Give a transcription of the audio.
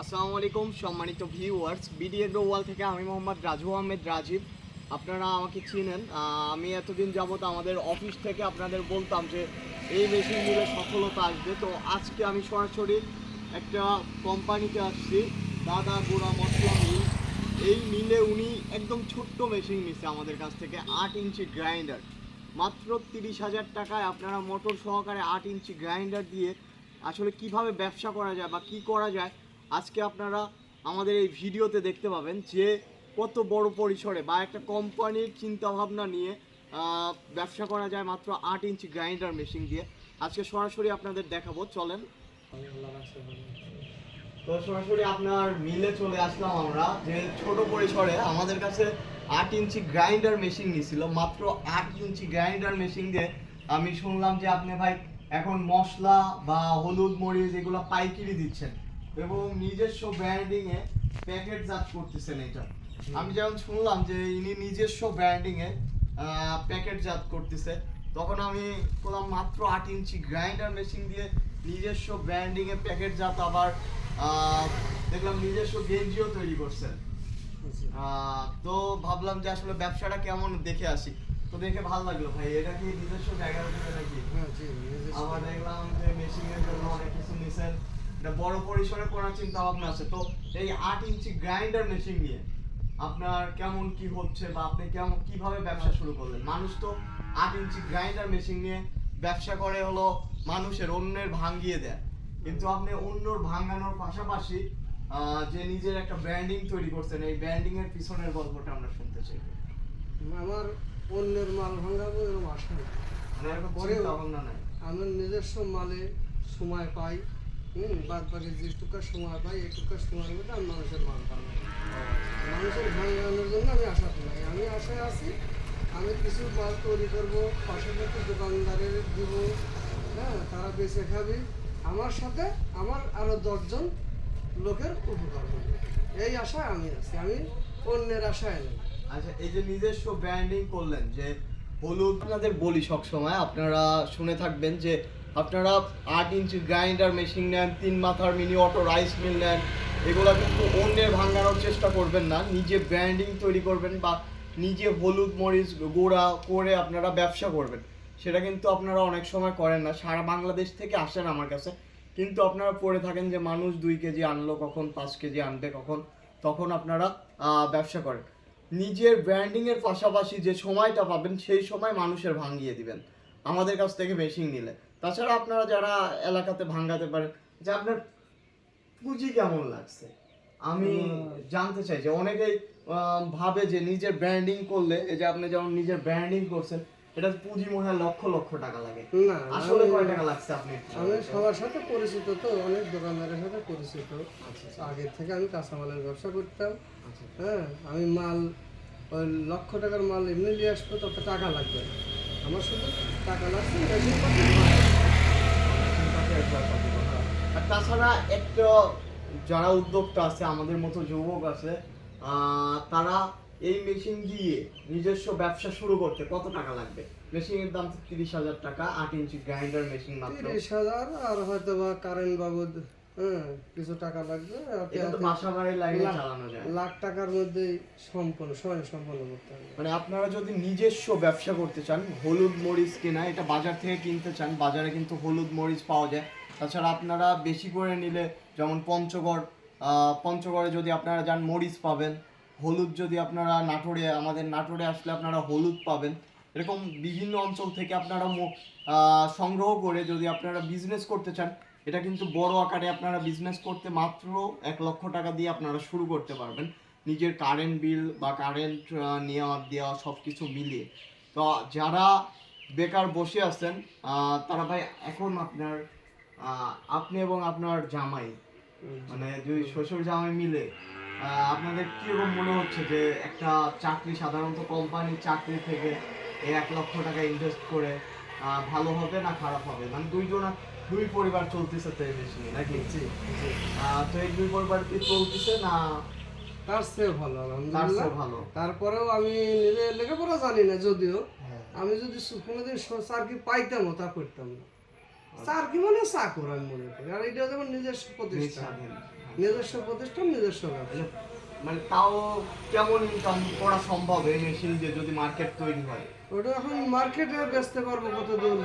আসসালামু আলাইকুম, সম্মানিত ভিউয়ার্স বিডি এগ্রো ওয়াল থেকে আমি মোহাম্মদ রাজু আহমেদ রাজীব। আপনারা আমাকে চিনেন। আমি এতদিন যাবত আমাদের অফিস থেকে আপনাদের বলতাম যে এই মেশিনগুলো সফলতা আসবে। তো আজকে আমি সরাসরি একটা কোম্পানিতে আসছি, দাদা গুঁড়া মশলা মিল এই মিলে উনি একদম ছোট্ট মেশিন নিচ্ছে আমাদের কাছ থেকে, আট ইঞ্চি গ্রাইন্ডার মাত্র তিরিশ হাজার টাকায় আপনারা মোটর সহকারে আট ইঞ্চি গ্রাইন্ডার দিয়ে আসলে কীভাবে ব্যবসা করা যায় বা কি করা যায় আজকে আপনারা আমাদের এই ভিডিওতে দেখতে পাবেন যে কত বড় পরিসরে বা একটা কোম্পানির চিন্তা ভাবনা নিয়ে ব্যবসা করা যায় মাত্র আট ইঞ্চি গ্রাইন্ডার মেশিন দিয়ে। আজকে সরাসরি আপনাদের দেখাবো, চলেন। তো সরাসরি আপনার মিলে চলে আসলাম আমরা, যে ছোট পরিসরে আমাদের কাছে আট ইঞ্চি গ্রাইন্ডার মেশিন নিছিল, মাত্র আট ইঞ্চি গ্রাইন্ডার মেশিন দিয়ে। আমি শুনলাম যে আপনি ভাই এখন মশলা বা হলুদ মরিচ এগুলো পাইকিরি দিচ্ছেন। এবং নিজস্ব ব্র্যান্ডিং এ প্যাকেটজাত করতেছেন এটা। আমি যেমন শুনলাম যে ইনি নিজস্ব ব্র্যান্ডিং এ প্যাকেটজাত করতেছে। তখন আমি বললাম মাত্র আট ইঞ্চি গ্রাইন্ডার মেশিন দিয়ে নিজস্ব ব্র্যান্ডিং এ প্যাকেটজাত আবার আহ, দেখলাম নিজস্ব গেঞ্জিও তৈরি করছেন। আহ, তো ভাবলাম যে আসলে ব্যবসাটা কেমন দেখে আসি। তো দেখে ভালো লাগল ভাই এটা কি নিজস্ব জায়গা থেকে নাকি? আবার দেখলাম যে মেশিনের জন্য অনেক কিছু নিছেন। এটা বড় পরিসরে করার চিন্তা ভাবনা আছে। তো এই আট ইঞ্চি গ্রাইন্ডার মেশিন নিয়ে আপনার কেমন কি হচ্ছে বা আপনি কেমন কীভাবে ব্যবসা শুরু করলেন? মানুষ তো আট ইঞ্চি গ্রাইন্ডার মেশিন নিয়ে ব্যবসা করে হলো মানুষের অন্যের ভাঙ্গিয়ে দেয়। কিন্তু আপনি অন্যর ভাঙানোর পাশাপাশি যে নিজের একটা ব্র্যান্ডিং তৈরি করছেন এই ব্র্যান্ডিং এর পিছনের গল্পটা আমরা শুনতে চাই। আমার অন্যের মাল ভাঙাবো এরকম আশা মানে নাই। আমার নিজস্ব মালে সময় পাই। হুম বাদ বাকি যেটুকু সময় পাই এটুকু সময়ের মধ্যে আমি মানুষের মাল ভাঙাবো মানুষের ভাঙানোর জন্য আমি আশা নাই আমি আশায় আছি, আমি কিছু মাল তৈরি করব, পাশাপাশি দোকানদারের দিব হ্যাঁ তারা বেঁচে খাবে। আমার সাথে আমার আরও দশজন লোকের উপকার হবে। এই আশায় আমি আছি, আমি অন্যের আশায় নেই। আচ্ছা এই যে নিজস্ব ব্র্যান্ডিং করলেন যে হলুদ, আপনাদের বলি সব সময় আপনারা শুনে থাকবেন যে আপনারা আট ইঞ্চি গ্রাইন্ডার মেশিন নেন, তিন মাথার মিনি অটো রাইস মিল নেন, এগুলো কিন্তু অন্যের ভাঙানোর চেষ্টা করবেন না, নিজে ব্র্যান্ডিং তৈরি করবেন বা নিজে হলুদ মরিচ গুঁড়া করে আপনারা ব্যবসা করবেন। সেটা কিন্তু আপনারা অনেক সময় করেন না, সারা বাংলাদেশ থেকে আসেন আমার কাছে। কিন্তু আপনারা পড়ে থাকেন যে মানুষ দুই কেজি আনলো কখন, পাঁচ কেজি আনবে কখন, তখন আপনারা ব্যবসা করেন। নিজের ব্র্যান্ডিংয়ের পাশাপাশি যে সময়টা পাবেন, সেই সময় মানুষের ভাঙিয়ে দিবেন। আমাদের কাছ থেকে মেশিন নিলে। তাছাড়া আপনারা যারা এলাকাতে ভাঙাতে পারেন যে আপনার পুঁজি কেমন লাগছে? আমি জানতে চাই যে অনেকেই ভাবে যে নিজের ব্র্যান্ডিং করলে এই যে আপনি যেমন নিজের ব্র্যান্ডিং করছেন এটা পুঁজি মনে হয় লক্ষ লক্ষ টাকা লাগে। না আসলে কয় টাকা লাগছে আপনি? আমি সবার সাথে পরিচিত তো অনেক দোকানদারের সাথে পরিচিত। আচ্ছা, আচ্ছা, আগে থেকে আমি কাঁচামালের ব্যবসা করতাম। আচ্ছা। হ্যাঁ আমি মাল ওই লক্ষ টাকার মাল এমনি নিয়ে আসব তত টাকা লাগবে আমার শুধু টাকা লাগছে আর তাছাড়া একটা যারা উদ্যোক্তা আছে, আমাদের মতো যুবক আছে তারা এই মেশিন দিয়ে নিজস্ব ব্যবসা শুরু করতে কত টাকা লাগবে? মেশিনের দাম তো তিরিশ হাজার টাকা, আট ইঞ্চি গ্রাইন্ডার মেশিন মাত্র। তিরিশ হাজার, আর হয়তো বা কারেন্ট বাবদ হ্যাঁ কিছু টাকা লাগবে লাখ- টাকার মধ্যে সম্পূর্ণ স্বয়ং সম্পন্ন করতে হবে। মানে আপনারা যদি নিজস্ব ব্যবসা করতে চান হলুদ মরিচ কেনা এটা বাজার থেকে কিনতে চান বাজারে কিন্তু হলুদ মরিচ পাওয়া যায়। তাছাড়া আপনারা বেশি করে নিলে যেমন পঞ্চগড় পঞ্চগড়ে যদি আপনারা যান মরিচ পাবেন। হলুদ যদি আপনারা নাটোরে আমাদের নাটোরে আসলে আপনারা হলুদ পাবেন। এরকম বিভিন্ন অঞ্চল থেকে আপনারা সংগ্রহ করে যদি আপনারা বিজনেস করতে চান এটা কিন্তু বড় আকারে আপনারা বিজনেস করতে মাত্র এক লক্ষ টাকা দিয়ে আপনারা শুরু করতে পারবেন। নিজের কারেন্ট বিল বা কারেন্ট নেওয়া, দেওয়া সব কিছু মিলিয়ে। তো যারা বেকার বসে আছেন তারা ভাই, এখন আপনার আপনি এবং আপনার জামাই মানে দুই শ্বশুর জামাই মিলে আপনাদের কীরকম মনে হচ্ছে যে একটা চাকরি, সাধারণত কোম্পানির চাকরি থেকে এক লক্ষ টাকা ইনভেস্ট করে ভালো হবে না খারাপ হবে? মানে দুইজন দুই পরিবার চলতেছে তো এই বেশি নাকি? জি তো এই দুই পরিবার কি চলতেছে না? তার চেয়ে ভালো আলহামদুলিল্লাহ। ভালো? তারপরেও আমি নিজে লেখাপড়া জানি না যদিও। হ্যাঁ। আমি যদি কোনোদিন স- চাকরি পাইতামও তা করতাম না। চাকরি মানে চাকর আমি মনে করি। আর এটা যেমন নিজস্ব প্রতিষ্ঠান। নিজস্ব প্রতিষ্ঠান নিজস্ব মানে- মানে তাও কেমন ইনকাম করা সম্ভব এই মেশিন দিয়ে যদি মার্কেট তৈরি হয়? ওটা এখন মার্কেটে বেচতে পারব কত দূর